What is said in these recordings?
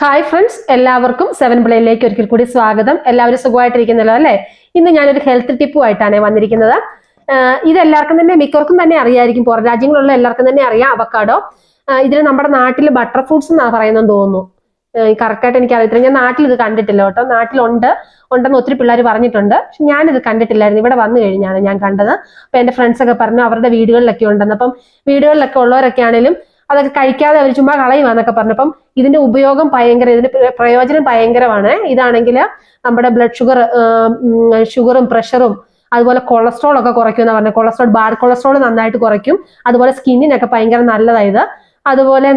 Hi friends എല്ലാവർക്കും seven പ്ലേയിലേക്ക് ഒരിക്കൽ കൂടി സ്വാഗതം. എല്ലാവരും സുഖമായിട്ടിരിക്കുന്നല്ലോ അല്ലേ? ഇന്ന് ഞാനൊരു ഹെൽത്ത് ടിപ്പുമായിട്ടാണ് വന്നിരിക്കുന്നത്. ഇതെല്ലാവർക്കും തന്നെ മിക്കവർക്കും തന്നെ അറിയായിരിക്കും. പുറം രാജ്യങ്ങളുള്ള എല്ലാവർക്കും തന്നെ അറിയാം അവക്കാഡോ ഇതിന് നമ്മുടെ നാട്ടിൽ ബട്ടർ ഫ്രൂട്ട്സ് എന്നാണ് പറയുന്നത് തോന്നുന്നു. കറക്റ്റായിട്ട് എനിക്ക് അറിയത്തില്ല ഞാൻ നാട്ടിൽ ഇത് കണ്ടിട്ടില്ല കേട്ടോ. നാട്ടിലുണ്ട്. ഉണ്ടെന്ന് ഒത്തിരി പിള്ളേർ പറഞ്ഞിട്ടുണ്ട്. പക്ഷെ ഞാനിത് കണ്ടിട്ടില്ലായിരുന്നു. ഇവിടെ വന്നു കഴിഞ്ഞാണ് ഞാൻ കണ്ടത്. അപ്പൊ എന്റെ ഫ്രണ്ട്സ് ഒക്കെ പറഞ്ഞു അവരുടെ വീടുകളിലൊക്കെ ഉണ്ടെന്ന്. അപ്പം വീടുകളിലൊക്കെ ഉള്ളവരൊക്കെ ആണെങ്കിലും അതൊക്കെ കഴിക്കാതെ അവർ ചുമ്മാ കളയുവാന്നൊക്കെ പറഞ്ഞപ്പം ഇതിന്റെ ഉപയോഗം ഭയങ്കര ഇതിന്റെ പ്രയോജനം ഭയങ്കരമാണ്. ഇതാണെങ്കിൽ നമ്മുടെ ബ്ലഡ് ഷുഗർ ഷുഗറും പ്രഷറും അതുപോലെ കൊളസ്ട്രോൾ ഒക്കെ കുറയ്ക്കും പറഞ്ഞത്. കൊളസ്ട്രോൾ ബാഡ് കൊളസ്ട്രോൾ നന്നായിട്ട് കുറയ്ക്കും. അതുപോലെ സ്കിന്നിനൊക്കെ ഭയങ്കര നല്ലതായത്. അതുപോലെ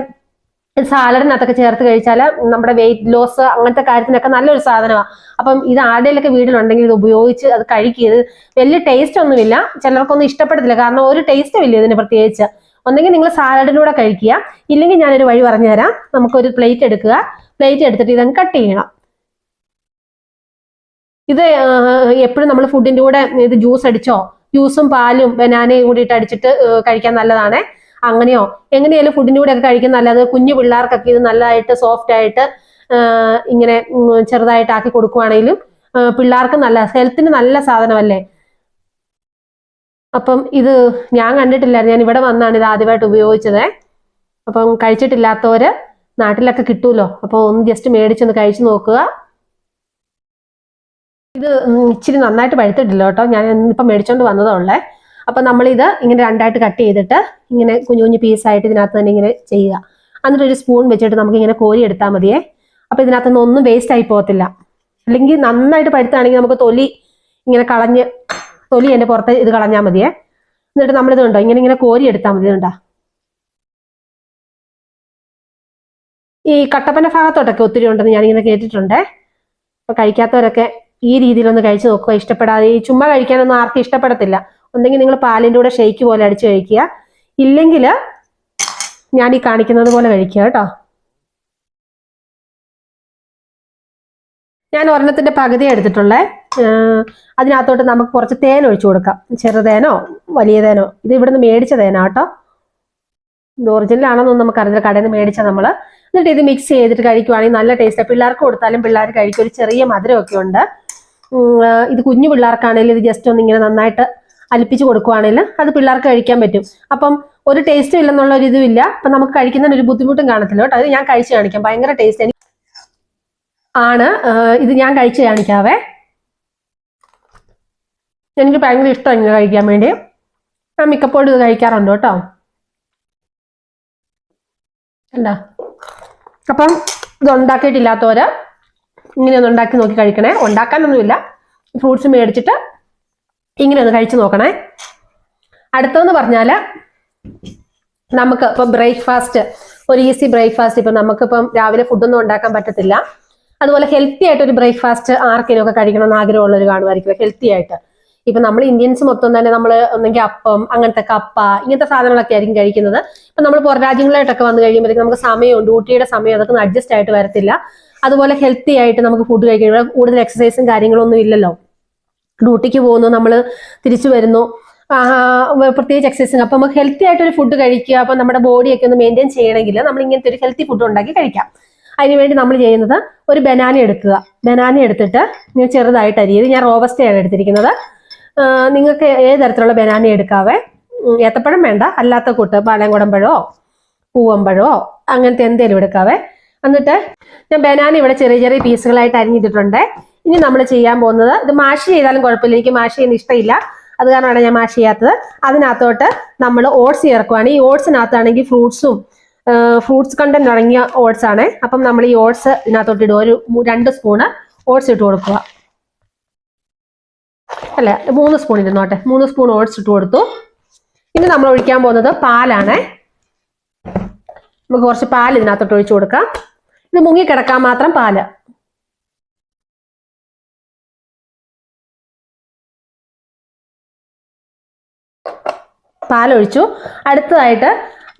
സാലഡിനകത്തൊക്കെ ചേർത്ത് കഴിച്ചാൽ നമ്മുടെ വെയിറ്റ് ലോസ് അങ്ങനത്തെ കാര്യത്തിനൊക്കെ നല്ലൊരു സാധനമാണ് അപ്പം ഇത് ആരുടെയിലൊക്കെ വീട്ടിലുണ്ടെങ്കിൽ ഇത് ഉപയോഗിച്ച് അത് കഴിക്കുക ഇത് വലിയ ടേസ്റ്റ് ഒന്നുമില്ല. ചിലർക്കൊന്നും ഇഷ്ടപ്പെടത്തില്ല. കാരണം ഒരു ടേസ്റ്റും ഇല്ല ഇതിന് പ്രത്യേകിച്ച്. ഒന്നെങ്കിൽ നിങ്ങൾ സാലഡിലൂടെ കഴിക്കുക. ഇല്ലെങ്കിൽ ഞാനൊരു വഴി പറഞ്ഞുതരാം. നമുക്കൊരു പ്ലേറ്റ് എടുക്കുക. പ്ലേറ്റ് എടുത്തിട്ട് ഇതങ്ങ് കട്ട് ചെയ്യണം. ഇത് എപ്പോഴും നമ്മൾ ഫുഡിന്റെ കൂടെ ഇത് ജ്യൂസ് അടിച്ചോ? ജ്യൂസും പാലും ബനാനയും കൂടി അടിച്ചിട്ട് കഴിക്കാൻ നല്ലതാണ്. അങ്ങനെയോ? എങ്ങനെയാലും ഫുഡിന്റെ കൂടെ ഒക്കെ കഴിക്കാൻ നല്ലത്. കുഞ്ഞു പിള്ളേർക്കൊക്കെ ഇത് നല്ലതായിട്ട് സോഫ്റ്റ് ആയിട്ട് ഇങ്ങനെ ചെറുതായിട്ട് ആക്കി കൊടുക്കുവാണെങ്കിലും പിള്ളേർക്ക് നല്ല ഹെൽത്തിന് നല്ല സാധനമല്ലേ? അപ്പം ഇത് ഞാൻ കണ്ടിട്ടില്ലായിരുന്നു. ഞാൻ ഇവിടെ വന്നാണ് ഇത് ആദ്യമായിട്ട് ഉപയോഗിച്ചത്. അപ്പം കഴിച്ചിട്ടില്ലാത്തവര് നാട്ടിലൊക്കെ കിട്ടുമല്ലോ അപ്പോൾ ഒന്ന് ജസ്റ്റ് മേടിച്ചൊന്ന് കഴിച്ചു നോക്കുക. ഇത് ഇച്ചിരി നന്നായിട്ട് പഴുത്തിട്ടില്ല കേട്ടോ. ഞാൻ ഇപ്പം മേടിച്ചോണ്ട് വന്നതേ ഉള്ളേ. അപ്പം നമ്മളിത് ഇങ്ങനെ രണ്ടായിട്ട് കട്ട് ചെയ്തിട്ട് ഇങ്ങനെ കുഞ്ഞു കുഞ്ഞു പീസായിട്ട് ഇതിനകത്ത് തന്നെ ഇങ്ങനെ ചെയ്യുക. എന്നിട്ട് ഒരു സ്പൂൺ വെച്ചിട്ട് നമുക്ക് ഇങ്ങനെ കോരി എടുത്താൽ മതിയേ. അപ്പം ഇതിനകത്തുനിന്ന് ഒന്നും വേസ്റ്റ് ആയി പോകത്തില്ല. അല്ലെങ്കിൽ നന്നായിട്ട് പഴുത്താണെങ്കിൽ നമുക്ക് തൊലി ഇങ്ങനെ കളഞ്ഞ് തൊലി എന്റെ പുറത്ത് ഇത് കളഞ്ഞാൽ മതിയേ. എന്നിട്ട് നമ്മളിത് കണ്ടോ? ഇങ്ങനെ ഇങ്ങനെ കോരി എടുത്താൽ മതി കണ്ടോ. ഈ കട്ടപ്പന ഭാഗത്തോട്ടൊക്കെ ഒത്തിരി ഉണ്ടെന്ന് ഞാനിങ്ങനെ കേട്ടിട്ടുണ്ടേ. അപ്പൊ കഴിക്കാത്തവരൊക്കെ ഈ രീതിയിലൊന്ന് കഴിച്ചു നോക്കുക. ഇഷ്ടപ്പെടാതെ ഈ ചുമ്മാ കഴിക്കാനൊന്നും ആർക്കും ഇഷ്ടപ്പെടത്തില്ല. ഒന്നെങ്കിൽ നിങ്ങൾ പാലിന്റെ കൂടെ ഷെയ്ക്ക് പോലെ അടിച്ച് കഴിക്കുക. ഇല്ലെങ്കിൽ ഞാൻ ഈ കാണിക്കുന്നത് പോലെ കഴിക്കുക കേട്ടോ. ഞാൻ ഒരെണ്ണത്തിന്റെ പകുതി എടുത്തിട്ടുള്ളേ. അതിനകത്തോട്ട് നമുക്ക് കുറച്ച് തേൻ ഒഴിച്ചു കൊടുക്കാം. ചെറുതേനോ വലിയ തേനോ. ഇത് ഇവിടുന്ന് മേടിച്ച തേനാ കേട്ടോ. ഇത് ഒറിജിനൽ ആണെന്നൊന്നും നമുക്കറിയില്ല കടയിൽ നിന്ന് മേടിച്ച നമ്മൾ എന്നിട്ട് ഇത് മിക്സ് ചെയ്തിട്ട് കഴിക്കുവാണെങ്കിൽ നല്ല ടേസ്റ്റ് പിള്ളേർക്ക് കൊടുത്താലും പിള്ളേർ കഴിക്കും. ഒരു ചെറിയ മധുരമൊക്കെ ഉണ്ട്. ഇത് കുഞ്ഞു പിള്ളേർക്കാണെങ്കിലും ഇത് ജസ്റ്റ് ഒന്ന് ഇങ്ങനെ നന്നായിട്ട് അലിപ്പിച്ച് കൊടുക്കുവാണെങ്കിൽ അത് പിള്ളേർക്ക് കഴിക്കാൻ പറ്റും. അപ്പം ഒരു ടേസ്റ്റും ഇല്ലെന്നുള്ള ഒരു ഇതും ഇല്ല. അപ്പം നമുക്ക് കഴിക്കുന്നതിന് ഒരു ബുദ്ധിമുട്ടും കാണത്തില്ല കേട്ടോ. അത് ഞാൻ കഴിച്ച് കാണിക്കാം. ഭയങ്കര ടേസ്റ്റ് ആണ്. ഇത് ഞാൻ കഴിച്ച് കാണിക്കാവേ. എനിക്ക് ഭയങ്കര ഇഷ്ടം ഇങ്ങനെ കഴിക്കാൻ വേണ്ടി. ഞാൻ മിക്കപ്പോഴും ഇത് കഴിക്കാറുണ്ട് കേട്ടോ. എന്താ അപ്പം ഇത് ഉണ്ടാക്കിയിട്ടില്ലാത്തവര് ഇങ്ങനെ ഒന്ന് ഉണ്ടാക്കി നോക്കി കഴിക്കണേ. ഉണ്ടാക്കാനൊന്നുമില്ല. ഫ്രൂട്ട്സ് മേടിച്ചിട്ട് ഇങ്ങനെ ഒന്ന് കഴിച്ചു നോക്കണേ. അടുത്തതെന്ന് പറഞ്ഞാൽ നമുക്ക് ഇപ്പം ബ്രേക്ക്ഫാസ്റ്റ് ഒരു ഈസി ബ്രേക്ക്ഫാസ്റ്റ് ഇപ്പം നമുക്കിപ്പം രാവിലെ ഫുഡൊന്നും ഉണ്ടാക്കാൻ പറ്റത്തില്ല. അതുപോലെ ഹെൽത്തി ആയിട്ട് ഒരു ബ്രേക്ക്ഫാസ്റ്റ് ആർക്കെങ്കിലും ഒക്കെ കഴിക്കണമെന്ന് ആഗ്രഹമുള്ളവർ കാണുമായിരിക്കും. ഹെൽത്തി ആയിട്ട്. ഇപ്പൊ നമ്മൾ ഇന്ത്യൻസ് മൊത്തം തന്നെ നമ്മൾ ഒന്നെങ്കിൽ അപ്പം അങ്ങനത്തെ കപ്പ ഇങ്ങനത്തെ സാധനങ്ങളൊക്കെ ആയിരിക്കും കഴിക്കുന്നത്. ഇപ്പൊ നമ്മൾ പുറം രാജ്യങ്ങളായിട്ടൊക്കെ വന്നു കഴിയുമ്പോഴത്തേക്ക് നമുക്ക് സമയവും ഡ്യൂട്ടിയുടെ സമയം അതൊക്കെ അഡ്ജസ്റ്റ് ആയിട്ട് വരത്തില്ല. അതുപോലെ ഹെൽത്തി ആയിട്ട് നമുക്ക് ഫുഡ് കഴിക്കണം ഇവിടെ കൂടുതൽ എക്സസൈസും കാര്യങ്ങളൊന്നും ഇല്ലല്ലോ. ഡ്യൂട്ടിക്ക് പോകുന്നു നമ്മൾ തിരിച്ചു വരുന്നു. പ്രത്യേകിച്ച് എക്സസൈസും അപ്പൊ നമുക്ക് ഹെൽത്തി ആയിട്ട് ഒരു ഫുഡ് കഴിക്കുക അപ്പൊ നമ്മുടെ ബോഡിയൊക്കെ ഒന്ന് മെയിന്റെയിൻ ചെയ്യണമെങ്കിൽ നമ്മൾ ഇങ്ങനത്തെ ഒരു ഹെൽത്തി ഫുഡ് ഉണ്ടാക്കി കഴിക്കാം. അതിനുവേണ്ടി നമ്മൾ ചെയ്യുന്നത് ഒരു ബനാന എടുക്കുക. ബനാന എടുത്തിട്ട് ഞാൻ ചെറുതായിട്ട് അരിയത് ഞാൻ റോബസ്റ്റയാണ് എടുത്തിരിക്കുന്നത്. നിങ്ങൾക്ക് ഏത് തരത്തിലുള്ള ബനാന എടുക്കാവേ? ഏത്തപ്പഴം വേണ്ട. അല്ലാത്ത കൂട്ട് പാലങ്കുടമ്പഴോ പൂവമ്പഴോ അങ്ങനത്തെ എന്തേലും എടുക്കാവേ? എന്നിട്ട് ഞാൻ ബനാന ഇവിടെ ചെറിയ ചെറിയ പീസുകളായിട്ട് അരിഞ്ഞിട്ടിട്ടുണ്ട്. ഇനി നമ്മൾ ചെയ്യാൻ പോകുന്നത് ഇത് മാഷ് ചെയ്താലും കുഴപ്പമില്ല. എനിക്ക് മാഷ് ചെയ്യുന്ന ഇഷ്ടമില്ല. അത് കാരണമാണ് ഞാൻ മാഷ് ചെയ്യാത്തത്. അതിനകത്തോട്ട് നമ്മൾ ഓട്സ് ചേർക്കുവാണ്. ഈ ഓട്സിനകത്താണെങ്കിൽ ഫ്രൂട്ട്സും ഫ്രൂട്ട്സ് കണ്ടന്റ് അടങ്ങിയ ഓട്സ് ആണ് അപ്പം നമ്മൾ ഈ ഓട്സ് ഇതിനകത്തോട്ട് ഇടുക ഒരു രണ്ട് സ്പൂണ് ഓട്സ് ഇട്ട് കൊടുക്കുക. അല്ല? മൂന്ന് സ്പൂൺ ഇരുന്നോട്ടെ. മൂന്ന് സ്പൂൺ ഓട്സ് ഇട്ട് കൊടുത്തു. ഇനി നമ്മൾ ഒഴിക്കാൻ പോകുന്നത് പാലാണ്. നമുക്ക് കുറച്ച് പാൽ ഇതിനകത്തോട്ട് ഒഴിച്ചു കൊടുക്കാം. ഇത് മുങ്ങി കിടക്കാൻ മാത്രം പാൽ. പാലൊഴിച്ചു. അടുത്തതായിട്ട്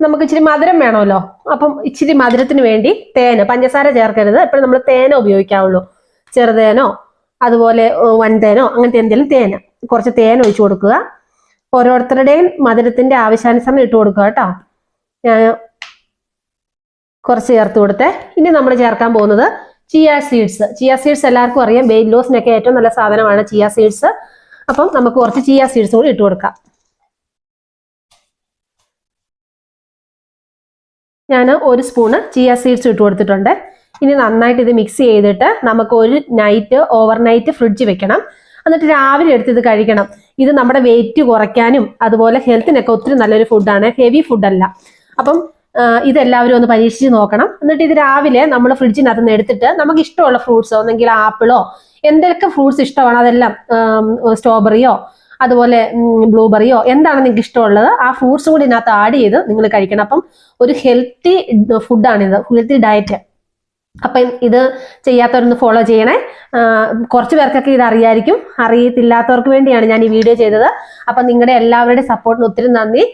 നമുക്ക് ഇച്ചിരി മധുരം വേണമല്ലോ. അപ്പം ഇച്ചിരി മധുരത്തിന് വേണ്ടി തേന്. പഞ്ചസാര ചേർക്കരുത്. എപ്പോഴും നമ്മൾ തേന ഉപയോഗിക്കാവുള്ളൂ. ചെറുതേനോ അതുപോലെ വൻതേനോ അങ്ങനത്തെ എന്തെങ്കിലും തേന. കുറച്ച് തേൻ ഒഴിച്ചു കൊടുക്കുക. ഓരോരുത്തരുടെയും മധുരത്തിന്റെ ആവശ്യാനുസരണം ഇട്ട് കൊടുക്കുക കേട്ടോ. ഞാൻ കുറച്ച് ചേർത്ത് കൊടുത്തെ. ഇനി നമ്മൾ ചേർക്കാൻ പോകുന്നത് ചിയ സീഡ്സ്. ചിയ സീഡ്സ് എല്ലാവർക്കും അറിയാം. വെയിറ്റ് ലോസിനൊക്കെ ഏറ്റവും നല്ല സാധനമാണ് ചിയ സീഡ്സ്. അപ്പം നമുക്ക് കുറച്ച് ചിയ സീഡ്സ് കൂടി ഇട്ട് കൊടുക്കാം. ഞാൻ ഒരു സ്പൂണ് ചിയ സീഡ്സ് ഇട്ട് കൊടുത്തിട്ടുണ്ട്. ഇനി നന്നായിട്ട് ഇത് മിക്സ് ചെയ്തിട്ട് നമുക്ക് ഒരു നൈറ്റ് ഓവർനൈറ്റ് ഫ്രിഡ്ജ് വെക്കണം. എന്നിട്ട് രാവിലെ എടുത്ത് ഇത് കഴിക്കണം. ഇത് നമ്മുടെ വെയിറ്റ് കുറയ്ക്കാനും അതുപോലെ ഹെൽത്തിനൊക്കെ ഒത്തിരി നല്ലൊരു ഫുഡാണ് ഹെവി ഫുഡല്ല അപ്പം ഇതെല്ലാവരും ഒന്ന് പരീക്ഷിച്ച് നോക്കണം. എന്നിട്ട് ഇത് രാവിലെ നമ്മൾ ഫ്രിഡ്ജിനകത്ത് നിന്ന് എടുത്തിട്ട് നമുക്ക് ഇഷ്ടമുള്ള ഫ്രൂട്ട്സോ ഒന്നെങ്കിൽ ആപ്പിളോ എന്തൊക്കെ ഫ്രൂട്ട്സ് ഇഷ്ടമാണ്? അതെല്ലാം സ്ട്രോബെറിയോ അതുപോലെ ബ്ലൂബെറിയോ എന്താണ് നിങ്ങൾക്ക് ഇഷ്ടമുള്ളത്? ആ ഫ്രൂട്ട്സ് കൂടി ഇതിനകത്ത് ആഡ് ചെയ്ത് നിങ്ങൾ കഴിക്കണം. അപ്പം ഒരു ഹെൽത്തി ഫുഡാണിത് ഹെൽത്തി ഡയറ്റ് അപ്പം ഇത് ചെയ്യാത്തവരൊന്ന് ഫോളോ ചെയ്യണേ. കുറച്ച് പേർക്കൊക്കെ ഇത് അറിയായിരിക്കും. അറിയത്തില്ലാത്തവർക്ക് വേണ്ടിയാണ് ഞാൻ ഈ വീഡിയോ ചെയ്തത്. അപ്പം നിങ്ങളുടെ എല്ലാവരുടെയും സപ്പോർട്ടിന് ഒത്തിരി നന്ദി.